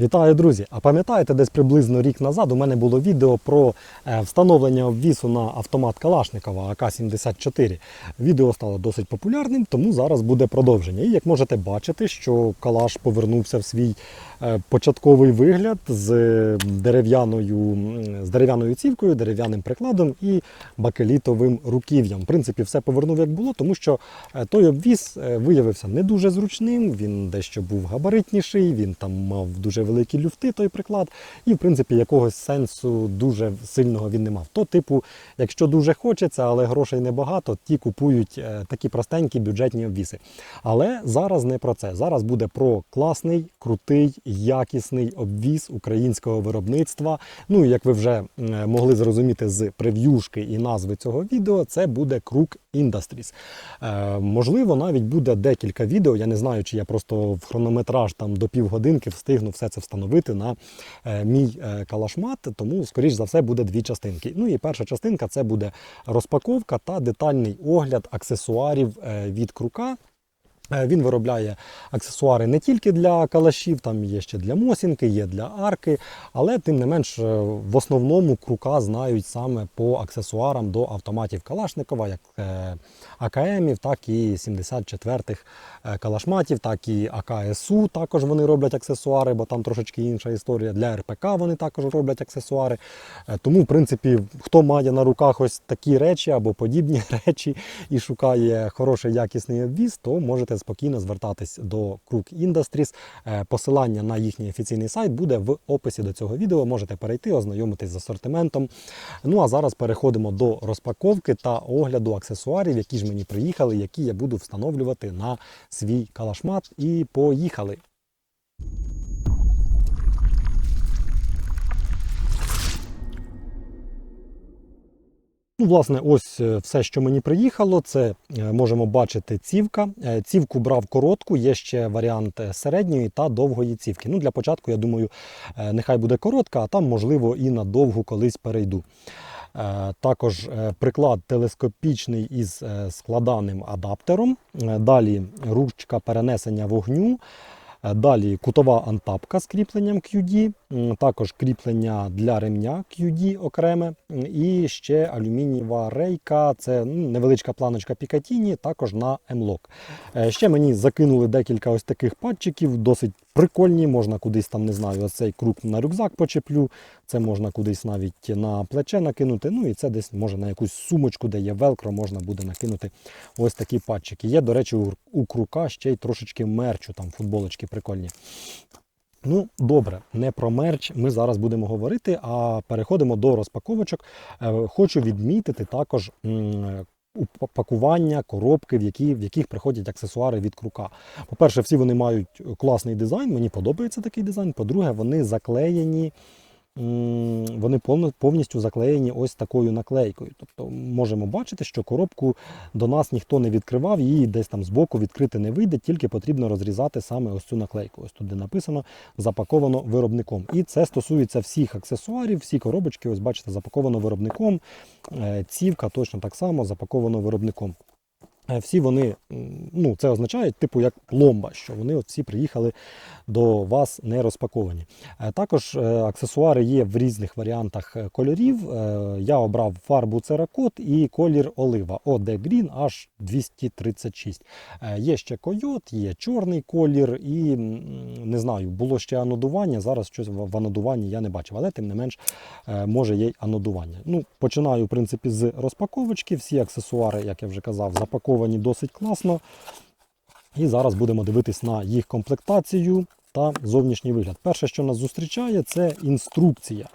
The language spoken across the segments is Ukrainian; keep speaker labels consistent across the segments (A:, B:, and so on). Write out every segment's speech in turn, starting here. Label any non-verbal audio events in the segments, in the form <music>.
A: Вітаю, друзі! А пам'ятаєте, десь приблизно рік назад у мене було відео про е, встановлення обвісу на автомат Калашникова АК-74. Відео стало досить популярним, тому зараз буде продовження. І як можете бачити, що Калаш повернувся в свій початковий вигляд з дерев'яною, з дерев'яною цівкою, дерев'яним прикладом і бакелітовим руків'ям. В принципі, все повернув як було, тому що е, той обвіс е, виявився не дуже зручним, він дещо був габаритніший, він там мав дуже великі люфти, той приклад, і в принципі якогось сенсу дуже сильного він не мав. То, типу, якщо дуже хочеться, але грошей небагато, ті купують е, такі простенькі бюджетні обвіси. Але зараз не про це. Зараз буде про класний, крутий, якісний обвіз українського виробництва. Ну і як ви вже могли зрозуміти з прев'юшки і назви цього відео, це буде Крук Industries. Е, можливо, навіть буде декілька відео. Я не знаю, чи я просто в хронометраж там до півгодинки встигну все це встановити на е, мій е, калашмат, тому, скоріш за все, буде дві частинки. Ну і перша частинка це буде розпаковка та детальний огляд аксесуарів е, від крука. Е, Він виробляє аксесуари не тільки для калашів, там є ще для мосінки, є для арки, але тим не менш е, в основному крука знають саме по аксесуарам до автоматів Калашникова, як е, АКМів, так і 74-х е, калашматів, так і АКСУ. Також вони роблять аксесуари, бо там трошечки інша історія. Для РПК вони також роблять аксесуари. Е, Тому, в принципі, хто має на руках ось такі речі або подібні <laughs> речі і шукає хороший якісний обвіз, то можете спокійно звертатись до Crook Industries. Е, Посилання на їхній офіційний сайт буде в описі до цього відео. Можете перейти, ознайомитись з асортиментом. Ну а зараз переходимо до розпаковки та огляду аксесуарів, які ж мені приїхали, які я буду встановлювати на свій калашмат. І поїхали! Ну, власне, ось е, все, що мені приїхало, це е, можемо бачити цівка. Е, Цівку брав коротку, є ще варіант середньої та довгої цівки. Ну, для початку, я думаю, нехай буде коротка, а там, можливо, і на довгу колись перейду. Е, Також е, приклад телескопічний із е, складаним адаптером. Далі ручка перенесення вогню. Далі кутова антапка з кріпленням QD, також кріплення для ремня QD окреме, і ще алюмінієва рейка, це ну, невеличка планочка Picatinny, також на M-Lock. Ще мені закинули декілька ось таких патчиків, досить прикольні, можна кудись там, не знаю, цей круг на рюкзак почеплю, це можна кудись навіть на плече накинути, ну і це десь може на якусь сумочку, де є велкро, можна буде накинути ось такі патчики. Є, до речі, у, у крука ще й трошечки мерчу, там футболочки прикольні. Ну, добре, не про мерч ми зараз будемо говорити, а переходимо до розпаковочок. Е, Хочу відмітити також м, у- пакування, коробки, в, які, в яких приходять аксесуари від крука. По-перше, всі вони мають класний дизайн, мені подобається такий дизайн. По-друге, вони заклеєні. Вони повністю заклеєні ось такою наклейкою. Тобто можемо бачити, що коробку до нас ніхто не відкривав, її десь там збоку відкрити не вийде, тільки потрібно розрізати саме ось цю наклейку. Ось тут де написано запаковано виробником. І це стосується всіх аксесуарів, всі коробочки, ось бачите, запаковано виробником. Е, Цівка точно так само запаковано виробником. Е, Всі вони, ну це означає, типу, як пломба, що вони от всі приїхали до вас не розпаковані. Е, Також е, аксесуари є в різних варіантах кольорів. Я обрав фарбу церакот і колір олива OD Green аж 236. Е, Є ще койот, є чорний колір, і не знаю, було ще анодування. Зараз щось в анодуванні я не бачив, але тим не менш може є й анодування. Ну, починаю, в принципі, з розпаковочки. Всі аксесуари, як я вже казав, запаковані досить класно. І зараз будемо дивитись на їх комплектацію та зовнішній вигляд. Перше, що нас зустрічає, це інструкція.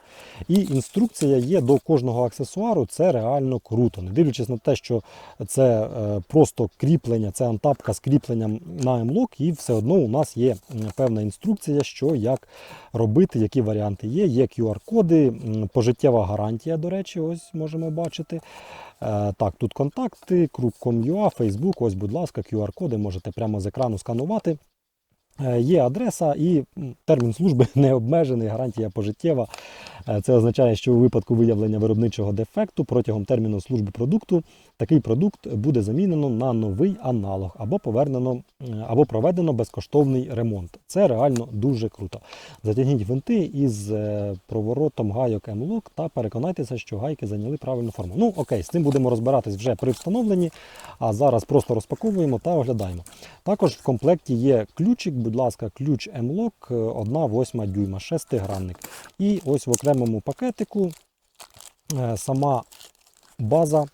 A: І інструкція є до кожного аксесуару. Це реально круто. Не дивлячись на те, що це е, просто кріплення, це антапка з кріпленням на M-Lock, і все одно у нас є певна інструкція, що як робити, які варіанти є. Є QR-коди, пожиттєва гарантія, до речі, ось можемо бачити. Е, Так, тут контакти, Krupp.com.ua, Facebook, ось, будь ласка, QR-коди можете прямо з екрану сканувати. Е, Є адреса і термін служби <laughs> не обмежений, гарантія пожиттєва. Е, Це означає, що у випадку виявлення виробничого дефекту протягом терміну служби продукту такий продукт буде замінено на новий аналог або повернено е, або проведено безкоштовний ремонт. Це реально дуже круто. Затягніть гвинти із проворотом гайок M-Lock та переконайтеся, що гайки зайняли правильну форму. Ну окей, з цим будемо розбиратись вже при встановленні, а зараз просто розпаковуємо та оглядаємо. Також в комплекті є ключик, будь ласка, ключ M-Lock 1,8 дюйма, шестигранник. І ось в окремому пакетику е, сама база,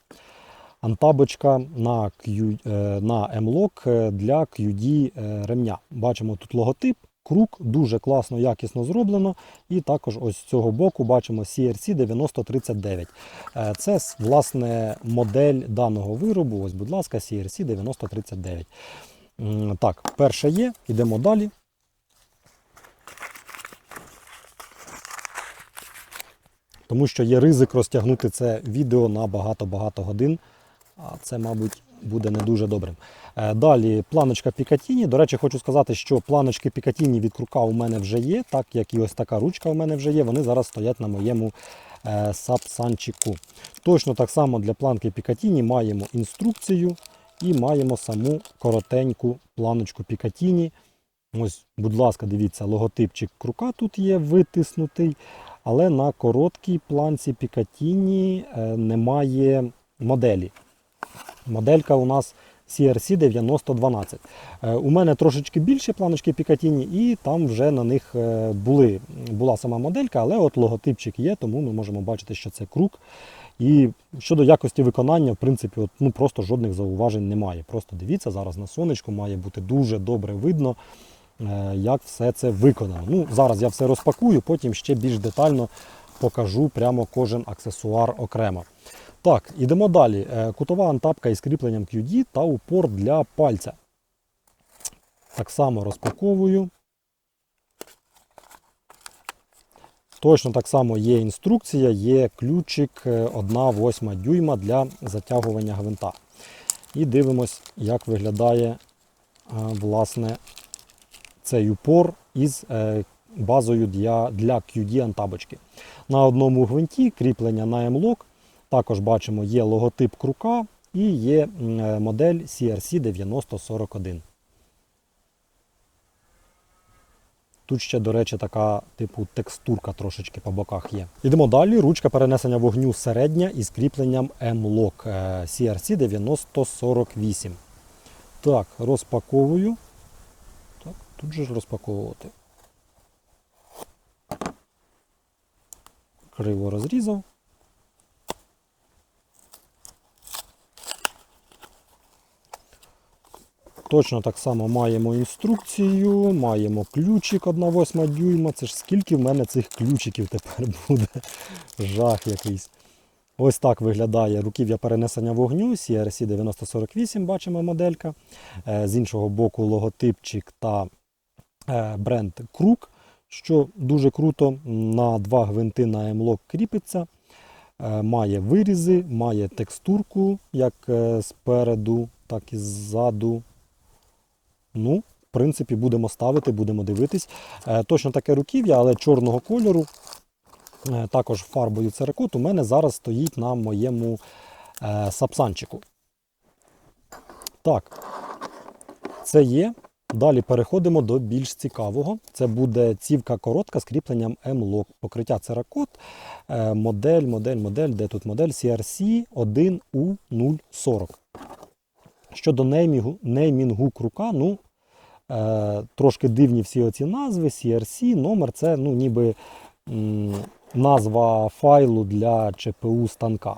A: антабочка на, Q, е, на M-Lock е, для QD е, ремня. Бачимо тут логотип. Круг дуже класно, якісно зроблено. І також ось з цього боку бачимо CRC 9039. Е, Це власне модель даного виробу. Ось, будь ласка, CRC 9039. Так, перше є, йдемо далі. Тому що є ризик розтягнути це відео на багато-багато годин. А це, мабуть, буде не дуже добрим. Е, Далі планочка Пікатіні. До речі, хочу сказати, що планочки Пікатіні від крука у мене вже є, так як і ось така ручка у мене вже є. Вони зараз стоять на моєму е, сапсанчику. Точно так само для планки Пікатіні маємо інструкцію і маємо саму коротеньку планочку Пікатіні. Ось, будь ласка, дивіться, логотипчик крука тут є витиснутий, але на короткій планці Пікатіні е, немає моделі. Моделька у нас CRC 9012. Е, У мене трошечки більше планочки Пікатіні, і там вже на них е, були, була сама моделька, але от логотипчик є, тому ми можемо бачити, що це круг. І щодо якості виконання, в принципі, от, ну, просто жодних зауважень немає. Просто дивіться, зараз на сонечку має бути дуже добре видно, е, як все це виконано. Ну, зараз я все розпакую, потім ще більш детально покажу прямо кожен аксесуар окремо. Так, ідемо далі. Е, Кутова антапка із кріпленням QD та упор для пальця. Так само розпаковую. Точно так само є інструкція, є ключик е, 1,8 дюйма для затягування гвинта. І дивимось, як виглядає е, власне цей упор із е, базою для, для QD антабочки. На одному гвинті кріплення на M-Lock. Також бачимо, є логотип крука і є е, модель CRC 9041. Тут ще, до речі, така типу текстурка трошечки по боках є. Йдемо далі. Ручка перенесення вогню середня із кріпленням M-Lock CRC 9048. Так, розпаковую. Так, тут же ж розпаковувати. Криво розрізав. Точно так само маємо інструкцію, маємо ключик 1,8 дюйма. Це ж скільки в мене цих ключиків тепер буде. Жах якийсь. Ось так виглядає руків'я перенесення вогню CRC 9048, бачимо моделька. Е, З іншого боку логотипчик та е, бренд Крук, що дуже круто. На два гвинти на M-Lock кріпиться. Е, Має вирізи, має текстурку як спереду, так і ззаду. Ну, в принципі, будемо ставити, будемо дивитись. Е, Точно таке руків'я, але чорного кольору. Е, Також фарбою церекот у мене зараз стоїть на моєму е, сапсанчику. Так, це є. Далі переходимо до більш цікавого. Це буде цівка коротка з кріпленням M-Lock. Покриття церакот. Модель, модель, модель. Де тут модель? CRC 1U040. Щодо неймінгу, неймінгу крука, ну, е, трошки дивні всі оці назви, CRC, номер це ну, ніби м, назва файлу для ЧПУ станка.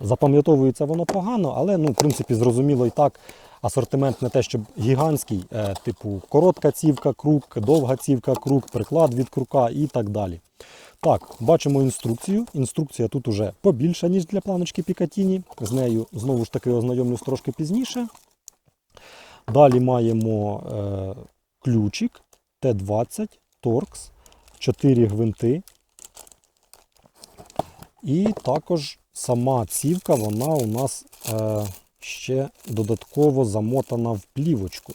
A: Запам'ятовується воно погано, але ну, в принципі зрозуміло і так. Асортимент не те, щоб гігантський, е, типу коротка цівка, круг, довга цівка, круг, приклад від крука і так далі. Так, бачимо інструкцію. Інструкція тут уже побільша, ніж для планочки Пікатіні. З нею знову ж таки ознайомлюсь трошки пізніше. Далі маємо е, ключик Т20 Торкс, 4 гвинти. І також сама цівка, вона у нас е, ще додатково замотана в плівочку.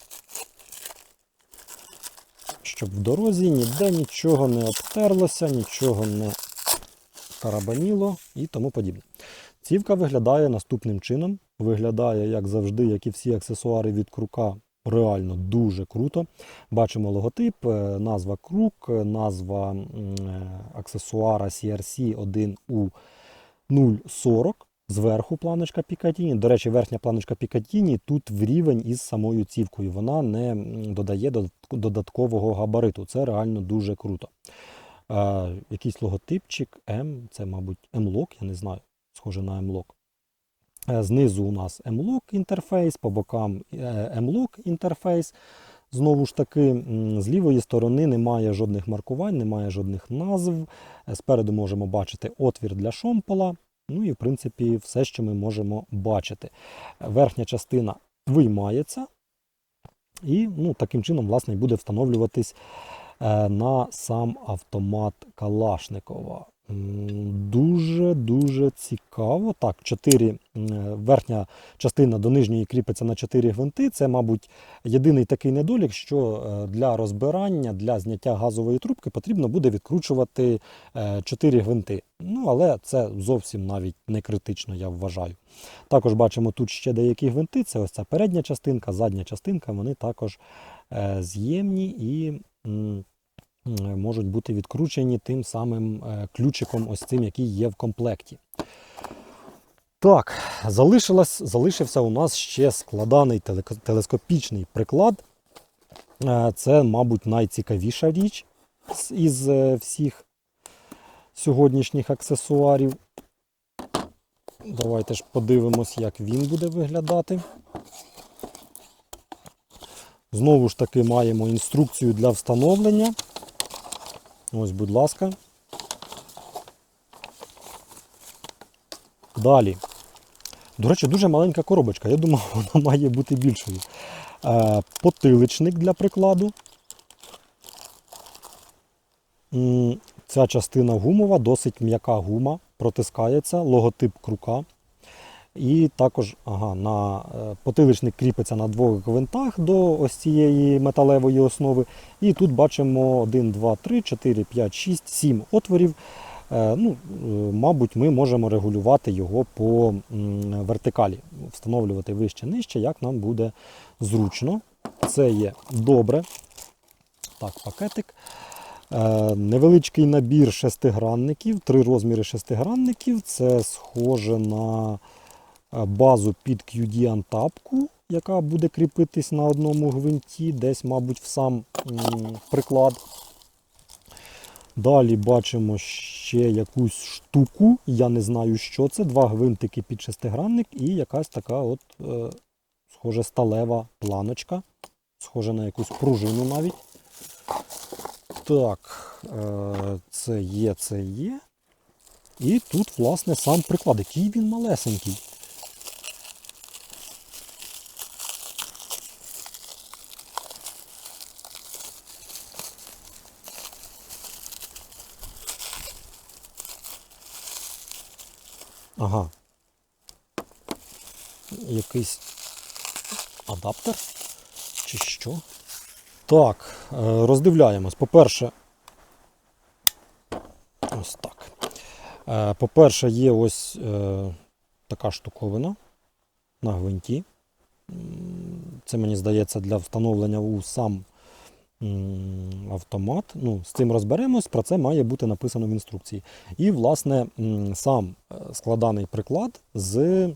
A: Щоб в дорозі ніде нічого не обтерлося, нічого не карабаніло і тому подібне. Цівка виглядає наступним чином. Виглядає, як завжди, як і всі аксесуари від крука, реально дуже круто. Бачимо логотип, е, назва крук, е, назва е, аксесуара CRC 1U 040. Зверху планочка Пікатіні. До речі, верхня планочка Пікатіні тут в рівень із самою цівкою. Вона не додає додаткового габариту. Це реально дуже круто. Е, якийсь логотипчик M, це, мабуть, M-Lock, я не знаю, схоже на M-Lock. Е, Знизу у нас M-Lock інтерфейс, по бокам е, M-Lock інтерфейс. Знову ж таки, з лівої сторони немає жодних маркувань, немає жодних назв. Е, Спереду можемо бачити отвір для шомпола. Ну і, в принципі, все, що ми можемо бачити. Верхня частина виймається, і ну, таким чином, власне, буде встановлюватись е, на сам автомат Калашникова. Дуже-дуже цікаво. Так, 4, верхня частина до нижньої кріпиться на 4 гвинти. Це, мабуть, єдиний такий недолік, що е, для розбирання, для зняття газової трубки потрібно буде відкручувати 4 гвинти. Ну, але це зовсім навіть не критично, я вважаю. Також бачимо тут ще деякі гвинти. Це ось ця передня частинка, задня частинка, вони також е, з'ємні і можуть бути відкручені тим самим е, ключиком, ось цим, який є в комплекті. Так, залишилось, залишився у нас ще складаний телескопічний приклад. Е, Це, мабуть, найцікавіша річ із е, всіх сьогоднішніх аксесуарів. Давайте ж подивимось, як він буде виглядати. Знову ж таки маємо інструкцію для встановлення. Ось, будь ласка. Далі. До речі, дуже маленька коробочка. Я думав, <laughs> вона має бути більшою. Е, Потиличник для прикладу. Ця частина гумова, досить м'яка гума, протискається, логотип крука. І також ага, на е, потиличник кріпиться на двох гвинтах до ось цієї металевої основи. І тут бачимо 1, 2, 3, 4, 5, 6, 7 отворів. Е, Ну, е, мабуть, ми можемо регулювати його по вертикалі, встановлювати вище нижче, як нам буде зручно. Це є добре. Так, пакетик. Невеличкий набір шестигранників, три розміри шестигранників. Це схоже на базу під QD антапку, яка буде кріпитись на одному гвинті, десь, мабуть, в сам приклад. Далі бачимо ще якусь штуку, я не знаю, що це. Два гвинтики під шестигранник і якась така от, е, схоже, сталева планочка. Схоже на якусь пружину навіть. Так, е, це є, це є. І тут, власне, сам приклад. Який він малесенький. Ага. Якийсь адаптер? Чи що? Так, е, роздивляємось. По-перше, ось так. Е, По-перше, є ось е, така штуковина на гвинті. Це, мені здається, для встановлення у сам автомат. Ну, з цим розберемось, про це має бути написано в інструкції. І, власне, сам е, складаний приклад з е,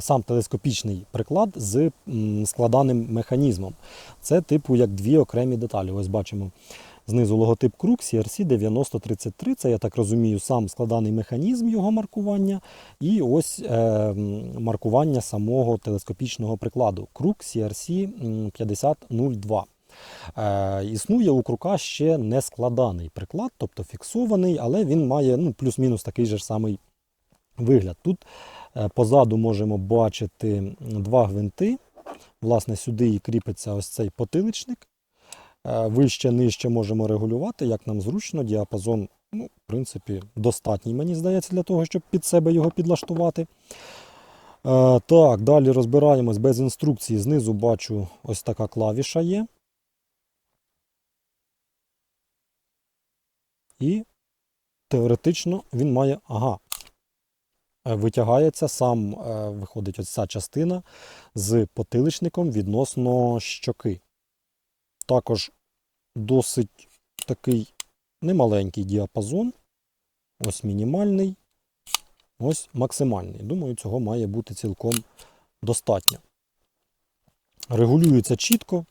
A: сам телескопічний приклад з складаним механізмом. Це типу як дві окремі деталі. Ось бачимо знизу логотип Крук CRC 9033. Це, я так розумію, сам складаний механізм його маркування. І ось е, маркування самого телескопічного прикладу Крук CRC м, 5002. Е, існує у крука ще не складаний приклад, тобто фіксований, але він має ну, плюс-мінус такий же ж самий вигляд. Тут е, позаду можемо бачити два гвинти. Власне, сюди і кріпиться ось цей потиличник. Е, Вище, нижче можемо регулювати, як нам зручно. Діапазон, ну, в принципі, достатній, мені здається, для того, щоб під себе його підлаштувати. Так, далі розбираємось без інструкції. Знизу бачу, ось така клавіша є. І теоретично він має. Ага. Е, Витягається сам, е, виходить ось ця частина з потиличником відносно щоки. Також досить такий немаленький діапазон. Ось мінімальний, ось максимальний. Думаю, цього має бути цілком достатньо. Регулюється чітко.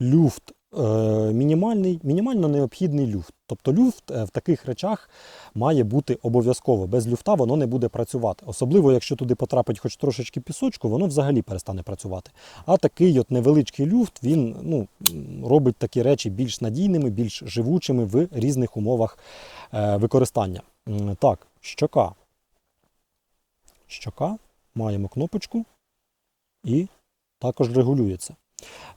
A: Люфт мінімальний, мінімально необхідний люфт. Тобто люфт е, в таких речах має бути обов'язково. Без люфта воно не буде працювати. Особливо, якщо туди потрапить хоч трошечки пісочку, воно взагалі перестане працювати. А такий от невеличкий люфт він ну, робить такі речі більш надійними, більш живучими в різних умовах е, використання. Так, щока. Щока. Маємо кнопочку і також регулюється.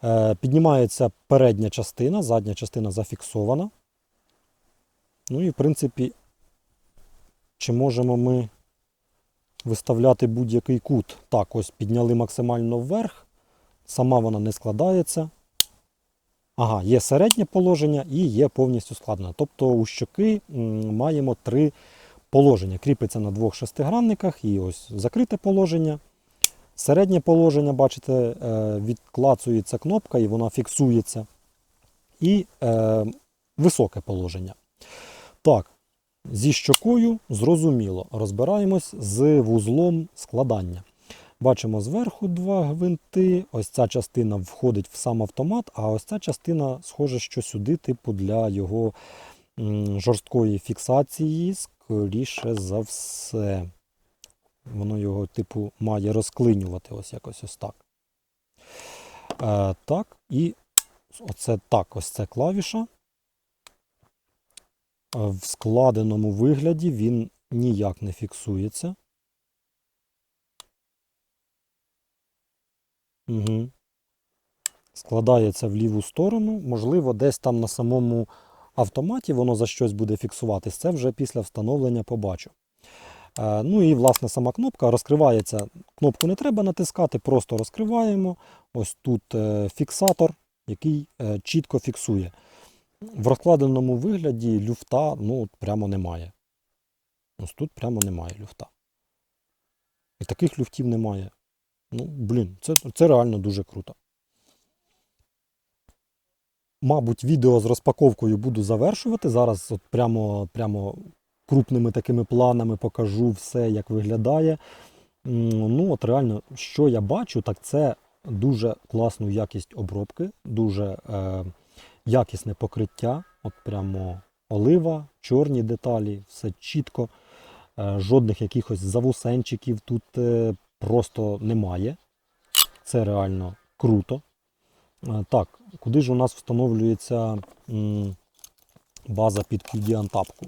A: Е, Піднімається передня частина, задня частина зафіксована. Ну і, в принципі, чи можемо ми виставляти будь-який кут? Так, ось підняли максимально вверх. Сама вона не складається. Ага, є середнє положення і є повністю складена. Тобто у щоки маємо три положення. Кріпиться на двох шестигранниках і ось закрите положення. Середнє положення, бачите, е, відклацується кнопка і вона фіксується. І е, високе положення. Так, зі щокою зрозуміло. Розбираємось з вузлом складання. Бачимо зверху два гвинти. Ось ця частина входить в сам автомат, а ось ця частина схоже, що сюди, типу, для його жорсткої фіксації, скоріше за все. Воно його, типу, має розклинювати ось якось ось так. Е, так, і оце так, ось це клавіша. Е, В складеному вигляді він ніяк не фіксується. Угу. Складається в ліву сторону. Можливо, десь там на самому автоматі воно за щось буде фіксуватись. Це вже після встановлення побачу. Е, Ну і власне сама кнопка розкривається. Кнопку не треба натискати, просто розкриваємо. Ось тут е, фіксатор, який е, чітко фіксує. В розкладеному вигляді люфта ну, прямо немає. Ось тут прямо немає люфта. І таких люфтів немає. Ну, блін, це, це реально дуже круто. Мабуть, відео з розпаковкою буду завершувати. Зараз от прямо, прямо крупними такими планами покажу все, як виглядає. Ну, от реально, що я бачу, так це дуже класну якість обробки, дуже е, якісне покриття. От прямо олива, чорні деталі, все чітко. Е, жодних якихось завусенчиків тут е, просто немає. Це реально круто. Е, Так, куди ж у нас встановлюється м, база під QD-антапку?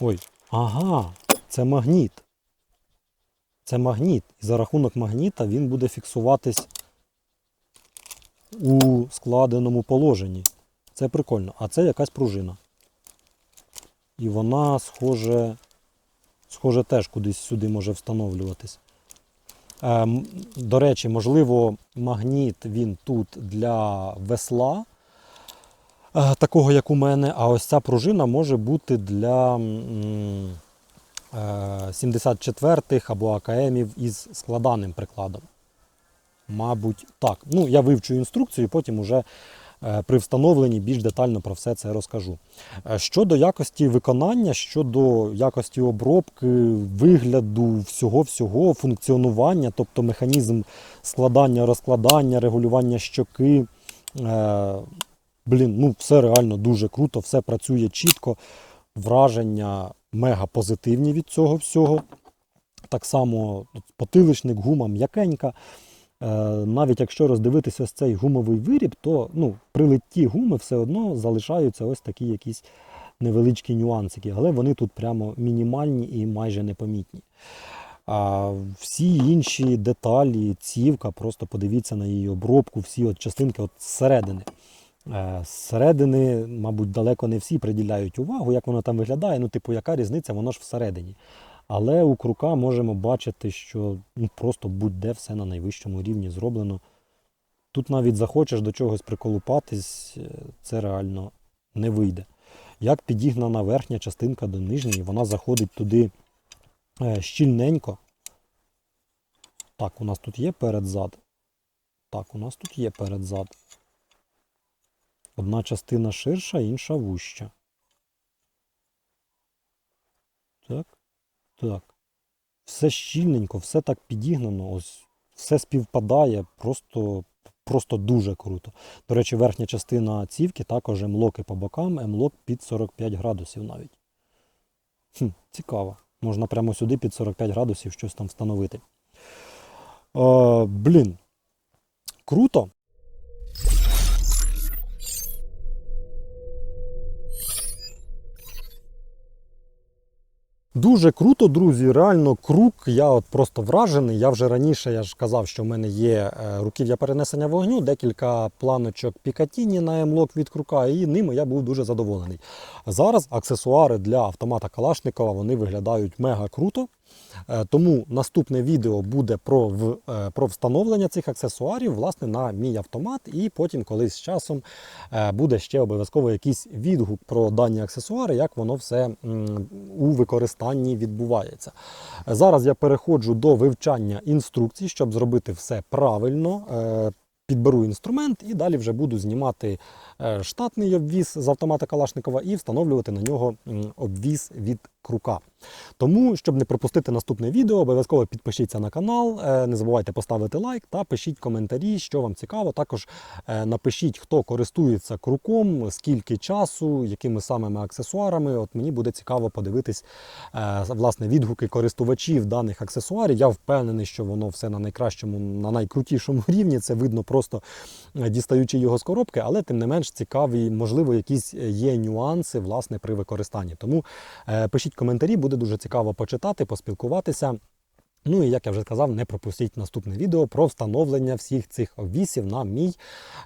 A: Ой, ага, це магніт. Це магніт. І за рахунок магніта він буде фіксуватись у складеному положенні. Це прикольно. А це якась пружина. І вона, схоже, схоже, теж кудись сюди може встановлюватись. Ем, до речі, можливо, магніт він тут для весла, е, такого як у мене, а ось ця пружина може бути для е, 74-х або АКМів із складаним прикладом. Мабуть, так. Ну, я вивчу інструкцію потім уже е, при встановленні більш детально про все це розкажу. Е, Щодо якості виконання, щодо якості обробки, вигляду, всього-всього, функціонування, тобто механізм складання, розкладання, регулювання щоки. Блін, ну все реально дуже круто, все працює чітко. Враження мега позитивні від цього всього. Так само потиличник, гума м'якенька. Е, навіть якщо роздивитися ось цей гумовий виріб, то ну, при литті гуми все одно залишаються ось такі якісь невеличкі нюансики, але вони тут прямо мінімальні і майже непомітні. А всі інші деталі, цівка, просто подивіться на її обробку, всі от частинки от зсередини. Е, Зсередини, мабуть, далеко не всі приділяють увагу, як воно там виглядає. Ну, типу, яка різниця, воно ж всередині. Але у крука можемо бачити, що ну, просто будь-де все на найвищому рівні зроблено. Тут навіть захочеш до чогось приколупатись, е, це реально не вийде. Як підігнана верхня частинка до нижньої, вона заходить туди е, щільненько. Так, у нас тут є перед-зад. Так, у нас тут є перед-зад. Одна частина ширша, інша вуща. Так. Так. Все щільненько, все так підігнано, ось все співпадає, просто, просто дуже круто. До речі, верхня частина цівки також емлоки по бокам, емлок під 45 градусів навіть. Хм, цікаво. Можна прямо сюди під 45 градусів щось там встановити. Е, блін. Круто. Дуже круто, друзі. Реально крук. Я от просто вражений. Я вже раніше я ж казав, що в мене є е, руків'я перенесення вогню, декілька планочок Пікатіні на емлок від крука, і ними я був дуже задоволений. Зараз аксесуари для автомата Калашникова вони виглядають мега круто. Е, Тому наступне відео буде про, в- е, про встановлення цих аксесуарів власне, на мій автомат, і потім колись з часом е, буде ще обов'язково якийсь відгук про дані аксесуари, як воно все у використанні відбувається. Зараз я переходжу до вивчання інструкцій, щоб зробити все правильно. Підберу інструмент і далі вже буду знімати штатний обвіз з автомата Калашникова і встановлювати на нього обвіз від крука. Тому, щоб не пропустити наступне відео, обов'язково підпишіться на канал, е, не забувайте поставити лайк та пишіть коментарі, що вам цікаво. Також е, напишіть, хто користується круком, скільки часу, якими самими аксесуарами. От мені буде цікаво подивитись е, власне відгуки користувачів даних аксесуарів. Я впевнений, що воно все на найкращому, на найкрутішому <laughs> рівні. Це видно просто дістаючи його з коробки, але тим не менш цікаві, можливо, якісь є нюанси власне при використанні. Тому е, пишіть коментарі, буде дуже цікаво почитати, поспілкуватися. Ну і як я вже сказав, не пропустіть наступне відео про встановлення всіх цих обвісів на мій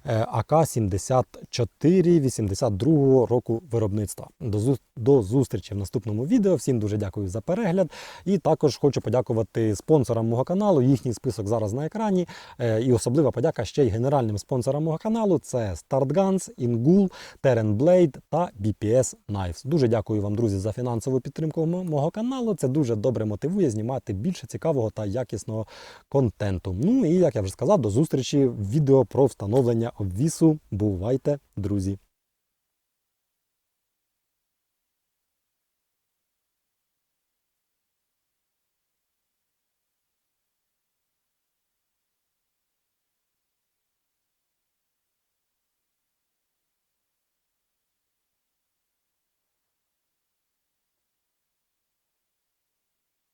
A: е, АК-74 82 року виробництва. До, зу- до зустрічі в наступному відео. Всім дуже дякую за перегляд. І також хочу подякувати спонсорам мого каналу. Їхній список зараз на екрані. Е, І особлива подяка ще й генеральним спонсорам мого каналу: це StartGuns, Ingul, Terran Blade та BPS Knives. Дуже дякую вам, друзі, за фінансову підтримку мого каналу. Це дуже добре мотивує знімати більше цікавого та якісного контенту. Ну і як я вже сказав, до зустрічі в відео про встановлення обвісу. Бувайте, друзі!